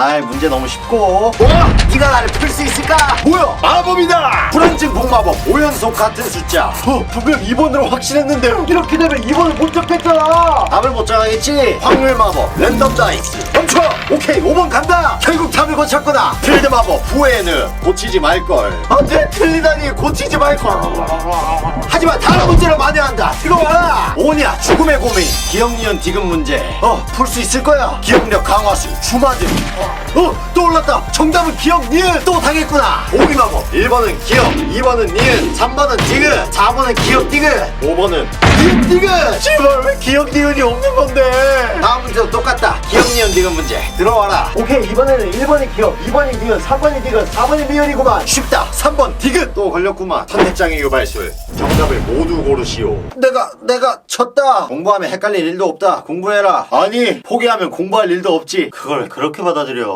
아이 문제 너무 쉽고 뭐? 네가 나를 풀 수 있을까? 뭐야? 마법이다! 불안증 복마법 5연속 같은 숫자. 어, 분명 2번으로 확신했는데 이렇게 되면 2번을 못 잡겠잖아! 답을 못 정하겠지? 확률 마법 랜덤 다이스 오케이 5번 간다! 결국 답을 고쳤구나. 필드 마법 후회는 고치지 말걸. 안돼 틀리다니 고치지 말걸. 하지만 다른 문제로 만회한다. 들어와라 오냐 죽음의 고민. 기억 니은 디귿 문제. 어 풀 수 있을 거야. 기억력 강화술 주마등 어또 올랐다. 정답은 기억 니은. 또 당했구나. 오비 마법 1번은 기억 2번은 니은 3번은 디귿 4번은 기억 디귿. 5번은 니은 디귿 기억 니은이 없는 건데. 다음 문제도 똑같다. 기억 니은 디귿 문제. 들어와라. 오케이 이번에는 1번이 기억 2번이 니은 3번이 디귿 4번이 미연이구만. 쉽다. 3번 디귿. 또 걸렸구만. 선택장애 유발술. 정답을 모두 고르시오. 내가 내가 쳤다. 공부하면 헷갈릴 일도 없다. 공부해라. 아니 포기하면 공부할 일도 없지. 그걸 그렇게 받아들여